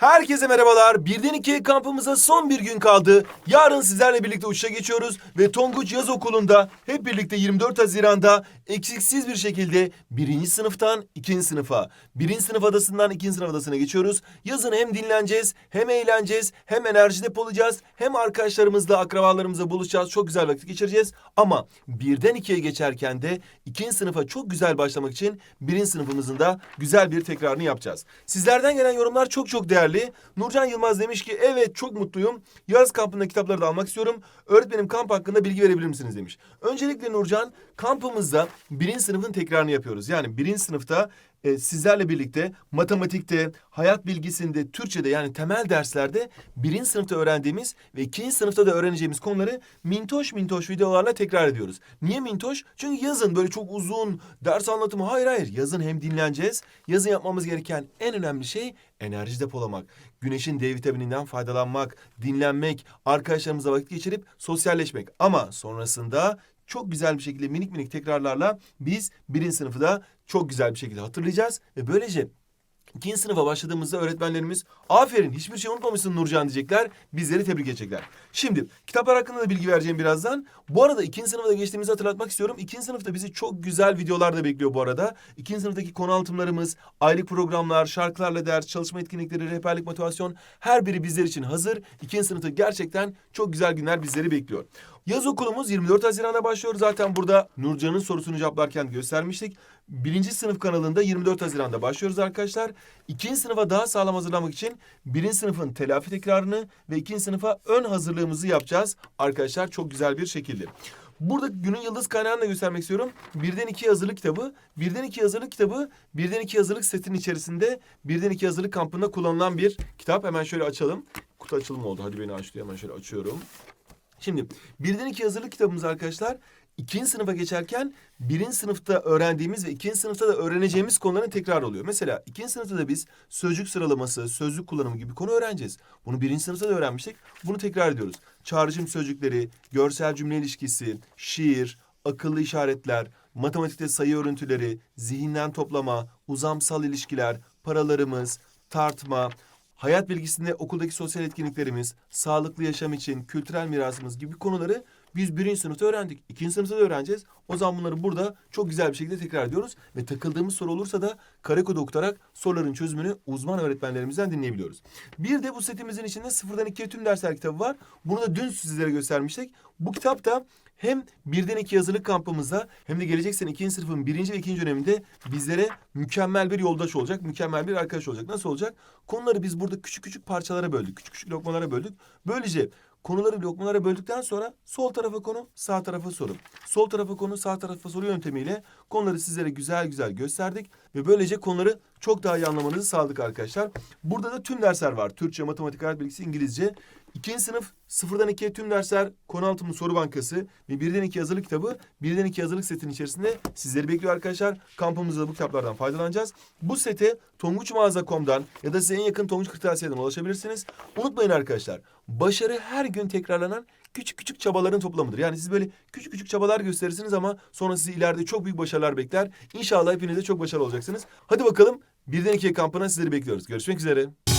Herkese merhabalar. Birden ikiye kampımıza son bir gün kaldı. Yarın sizlerle birlikte uçuşa geçiyoruz ve Tonguç Yaz Okulu'nda hep birlikte 24 Haziran'da eksiksiz bir şekilde birinci sınıftan ikinci sınıfa, birinci sınıf adasından ikinci sınıf adasına geçiyoruz. Yazın hem dinleneceğiz, hem eğleneceğiz, hem enerji depolayacağız, hem arkadaşlarımızla, akrabalarımızla buluşacağız. Çok güzel vakit geçireceğiz. Ama birden ikiye geçerken de ikinci sınıfa çok güzel başlamak için birinci sınıfımızın da güzel bir tekrarını yapacağız. Sizlerden gelen yorumlar çok çok değerli. Nurcan Yılmaz demiş ki evet çok mutluyum. Yaz kampında kitapları da almak istiyorum. Öğretmenim kamp hakkında bilgi verebilir misiniz demiş. Öncelikle Nurcan kampımızda birinci sınıfın tekrarını yapıyoruz. Yani birinci sınıfta e, sizlerle birlikte matematikte, hayat bilgisinde, Türkçe'de yani temel derslerde birinci sınıfta öğrendiğimiz ve ikinci sınıfta da öğreneceğimiz konuları mintoş mintoş videolarla tekrar ediyoruz. Niye mintoş? Çünkü yazın böyle çok uzun ders anlatımı hayır hayır yazın hem dinleneceğiz. Yazın yapmamız gereken en önemli şey enerji depolamak. Güneşin D vitamininden faydalanmak, dinlenmek, arkadaşlarımızla vakit geçirip sosyalleşmek. Ama sonrasında çok güzel bir şekilde minik minik tekrarlarla biz birinci sınıfı da çok güzel bir şekilde hatırlayacağız. Ve böylece ikinci sınıfa başladığımızda öğretmenlerimiz aferin hiçbir şey unutmamışsın Nurcan diyecekler. Bizleri tebrik edecekler. Şimdi kitaplar hakkında da bilgi vereceğim birazdan. Bu arada ikinci sınıfa da geçtiğimizi hatırlatmak istiyorum. İkinci sınıfta bizi çok güzel videolar da bekliyor bu arada. İkinci sınıftaki konu anlatımlarımız, aylık programlar, şarkılarla ders, çalışma etkinlikleri, rehberlik, motivasyon her biri bizler için hazır. İkinci sınıfta gerçekten çok güzel günler bizleri bekliyor. Yaz okulumuz 24 Haziran'da başlıyor. Zaten burada Nurcan'ın sorusunu cevaplarken göstermiştik. Birinci sınıf kanalında 24 Haziran'da başlıyoruz arkadaşlar. İkinci sınıfa daha sağlam hazırlamak için birinci sınıfın telafi tekrarını ve ikinci sınıfa ön hazırlığımızı yapacağız arkadaşlar çok güzel bir şekilde. Burada günün yıldız kaynağını da göstermek istiyorum. Birden iki hazırlık kitabı. Birden iki hazırlık kitabı, birden iki hazırlık setinin içerisinde birden iki hazırlık kampında kullanılan bir kitap. Hemen şöyle açalım. Kutu açılımı oldu. Hadi beni aç diyor. Hemen şöyle açıyorum. Şimdi birden iki hazırlık kitabımız arkadaşlar ikinci sınıfa geçerken birinci sınıfta öğrendiğimiz ve ikinci sınıfta da öğreneceğimiz konuların tekrar oluyor. Mesela ikinci sınıfta da biz sözcük sıralaması, sözlük kullanımı gibi konu öğreneceğiz. Bunu birinci sınıfta da öğrenmiştik. Bunu tekrar ediyoruz. Çağrışım sözcükleri, görsel cümle ilişkisi, şiir, akıllı işaretler, matematikte sayı örüntüleri, zihinden toplama, uzamsal ilişkiler, paralarımız, tartma, hayat bilgisinde okuldaki sosyal etkinliklerimiz, sağlıklı yaşam için kültürel mirasımız gibi konuları biz birinci sınıfta öğrendik. İkinci sınıfta da öğreneceğiz. O zaman bunları burada çok güzel bir şekilde tekrar ediyoruz. Ve takıldığımız soru olursa da kare kod okutarak soruların çözümünü uzman öğretmenlerimizden dinleyebiliyoruz. Bir de bu setimizin içinde sıfırdan ikiye tüm dersler kitabı var. Bunu da dün sizlere göstermiştik. Bu kitap da hem birden iki yazılı kampımızda hem de gelecek sene ikinci sınıfın birinci ve ikinci döneminde bizlere mükemmel bir yoldaş olacak, mükemmel bir arkadaş olacak. Nasıl olacak? Konuları biz burada küçük küçük parçalara böldük, küçük küçük lokmalara böldük. Böylece konuları lokmalara böldükten sonra sol tarafa konu, sağ tarafa soru. Sol tarafa konu, sağ tarafa soru yöntemiyle konuları sizlere güzel güzel gösterdik ve böylece konuları çok daha iyi anlamanızı sağladık arkadaşlar. Burada da tüm dersler var. Türkçe, matematik, hayat bilgisi, İngilizce. İkinci sınıf sıfırdan ikiye tüm dersler, konu anlatımı soru bankası ve birden iki yazılı kitabı, birden iki yazılık setinin içerisinde sizleri bekliyor arkadaşlar. Kampımızda bu kitaplardan faydalanacağız. Bu sete tonguçmağaza.com'dan ya da size en yakın Tonguç Kırtasiye'den ulaşabilirsiniz. Unutmayın arkadaşlar, başarı her gün tekrarlanan küçük küçük çabaların toplamıdır. Yani siz böyle küçük küçük çabalar gösterirsiniz ama sonra sizi ileride çok büyük başarılar bekler. İnşallah hepiniz de çok başarılı olacaksınız. Hadi bakalım birden ikiye kampına sizleri bekliyoruz. Görüşmek üzere.